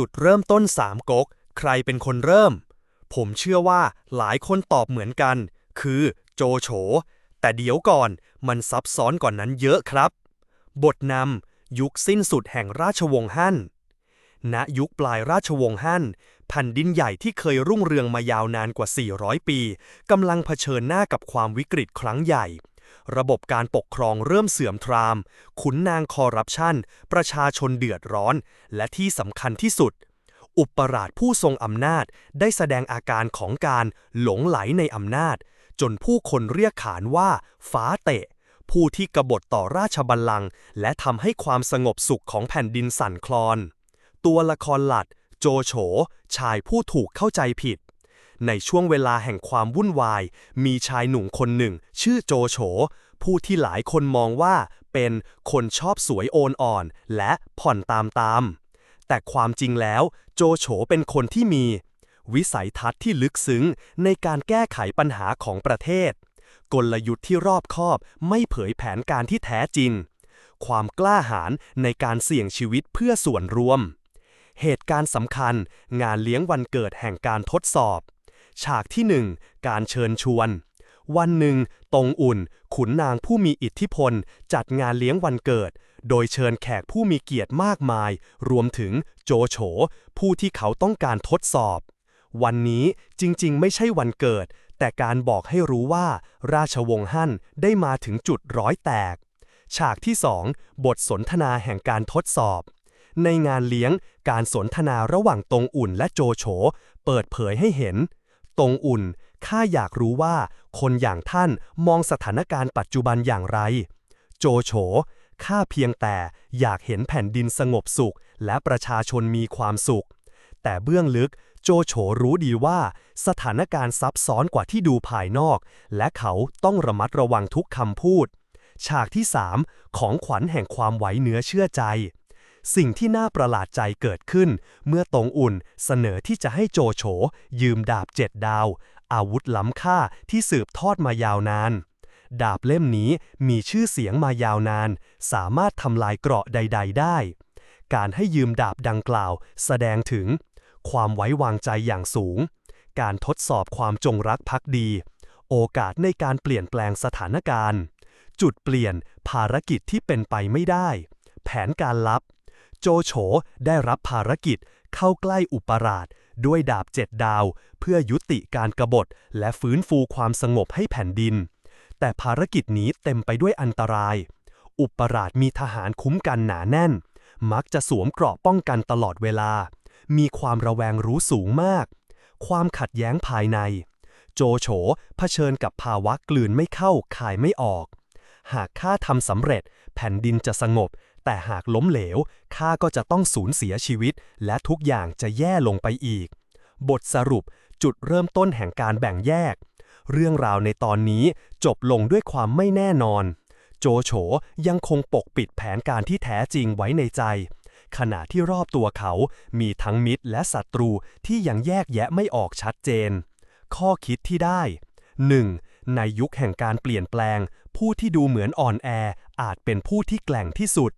จุดเริ่มต้นสามก๊กใครเป็นคนเริ่ม ผมเชื่อว่าหลายคนตอบเหมือนกัน คือโจโฉ แต่เดี๋ยวก่อนมันซับซ้อนก่อนนั้นเยอะครับ บทนำยุคสิ้นสุดแห่งราชวงศ์ฮั่นณยุคปลายราชวงศ์ฮั่นแผ่นดินใหญ่ที่เคยรุ่งเรืองมายาวนานกว่า 400 ปีกำลังเผชิญหน้ากับความวิกฤตครั้งใหญ่ ระบบการปกครองเริ่มเสื่อมทราม ขุนนางคอร์รัปชัน ประชาชนเดือดร้อน และที่สำคัญที่สุด อุปราชผู้ทรงอำนาจได้แสดงอาการของการหลงไหลในอำนาจ จนผู้คนเรียกขานว่า ฟ้าเตะ ผู้ที่กบฏต่อราชบัลลังก์และทำให้ความสงบสุขของแผ่นดินสั่นคลอน ตัวละครหลักโจโฉชายผู้ถูกเข้าใจผิด ในช่วงเวลาแห่งความวุ่นวาย มีชายหนุ่มคนหนึ่ง ชื่อโจโฉผู้ที่หลายคนมองว่าเป็นคนชอบสวยโอนอ่อน และผ่อนตามตาม แต่ความจริงแล้วโจโฉเป็นคนที่มี วิสัยทัศน์ที่ลึกซึ้งในการแก้ไขปัญหาของประเทศ กลยุทธ์ที่รอบคอบไม่เผยแผนการที่แท้จริง ความกล้าหาญในการเสี่ยงชีวิตเพื่อส่วนรวม เหตุการณ์สำคัญงานเลี้ยงวันเกิดแห่งการทดสอบ ฉากที่หนึ่งการเชิญชวน วันหนึ่งตรงอุ่น ขุนนางผู้มีอิทธิพล จัดงานเลี้ยงวันเกิด โดยเชิญแขกผู้มีเกียรติมากมาย รวมถึงโจโฉ ผู้ที่เขาต้องการทดสอบ วันนี้จริงๆ ไม่ใช่วันเกิด แต่การบอกให้รู้ว่า ราชวงศ์ฮั่นได้มาถึงจุดร้อยแตก ฉากที่สองบทสนทนาแห่งการทดสอบในงานเลี้ยงการสนทนาระหว่างตรงอุ่นและโจโฉ เปิดเผยให้เห็น ตรงอุ่น ข้าอยากรู้ว่า คนอย่างท่านมองสถานการณ์ปัจจุบันอย่างไร โจโฉ ข้าเพียงแต่อยากเห็นแผ่นดินสงบสุข และประชาชนมีความสุข แต่เบื้องลึกโจโฉรู้ดีว่า สถานการณ์ซับซ้อนกว่าที่ดูภายนอก และเขาต้องระมัดระวังทุกคำพูด ฉากที่ 3 ของขวัญแห่งความไหวเนื้อเชื่อใจ สิ่งที่น่าประหลาดใจเกิดขึ้น เมื่อตงอุ่นเสนอที่จะให้โจโฉ ยืมดาบเจ็ดดาว อาวุธล้ำค่าที่สืบทอดมายาวนาน ดาบเล่มนี้มีชื่อเสียงมายาวนาน สามารถทำลายเกราะใด ๆ ได้ การให้ยืมดาบดังกล่าว แสดงถึง ความไว้วางใจอย่างสูง การทดสอบความจงรักภักดี โอกาสในการเปลี่ยนแปลงสถานการณ์ จุดเปลี่ยนภารกิจที่เป็นไปไม่ได้ แผนการลับ โจโฉได้รับภารกิจเข้าใกล้อุปราช ด้วยดาบเจ็ดดาว เพื่อยุติการกบฏและฟื้นฟูความสงบให้แผ่นดิน แต่ภารกิจนี้เต็มไปด้วยอันตราย อุปราชมีทหารคุ้มกันหนาแน่น มักจะสวมเกราะป้องกันตลอดเวลา มีความระแวงรู้สูงมาก ความขัดแย้งภายใน โจโฉเผชิญกับภาวะกลืนไม่เข้าคายไม่ออก หากข้าทำสำเร็จแผ่นดินจะสงบ แต่หากล้มเหลวข้าก็จะต้องสูญเสียชีวิต และทุกอย่างจะแย่ลงไปอีก บทสรุปจุดเริ่มต้นแห่งการแบ่งแยก เรื่องราวในตอนนี้จบลงด้วยความไม่แน่นอน โจโฉยังคงปกปิดแผนการที่แท้จริงไว้ในใจ ขณะที่รอบตัวเขามีทั้งมิตรและศัตรูที่ยังแยกแยะไม่ออกชัดเจน ข้อคิดที่ได้ 1. ในยุคแห่งการเปลี่ยนแปลง ผู้ที่ดูเหมือนอ่อนแออาจเป็นผู้ที่แกล่งที่สุด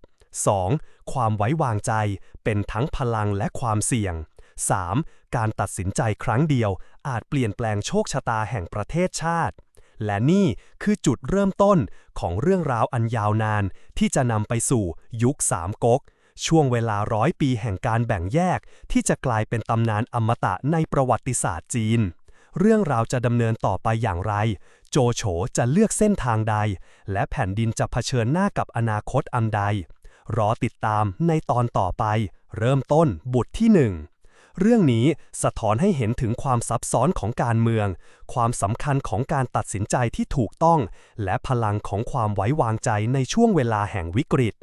2. ความไว้วางใจเป็นทั้งพลังและความเสี่ยง 3. การตัดสินใจครั้งเดียว อาจเปลี่ยนแปลงโชคชะตาแห่งประเทศชาติ และนี่คือจุดเริ่มต้นของเรื่องราวอันยาวนาน ที่จะนำไปสู่ยุคสามก๊ก ช่วงเวลาร้อยปีแห่งการแบ่งแยก ที่จะกลายเป็นตำนานอมตะในประวัติศาสตร์จีน เรื่องราวจะดำเนินต่อไปอย่างไร โจโฉจะเลือกเส้นทางใด และแผ่นดินจะเผชิญหน้ากับอนาคตอันใด รอติดตามในตอนต่อไป เริ่มต้นบทที่หนึ่งเรื่องนี้สะท้อนให้เห็นถึงความซับซ้อนของการเมือง ความสำคัญของการตัดสินใจที่ถูกต้อง และพลังของความไว้วางใจในช่วงเวลาแห่งวิกฤต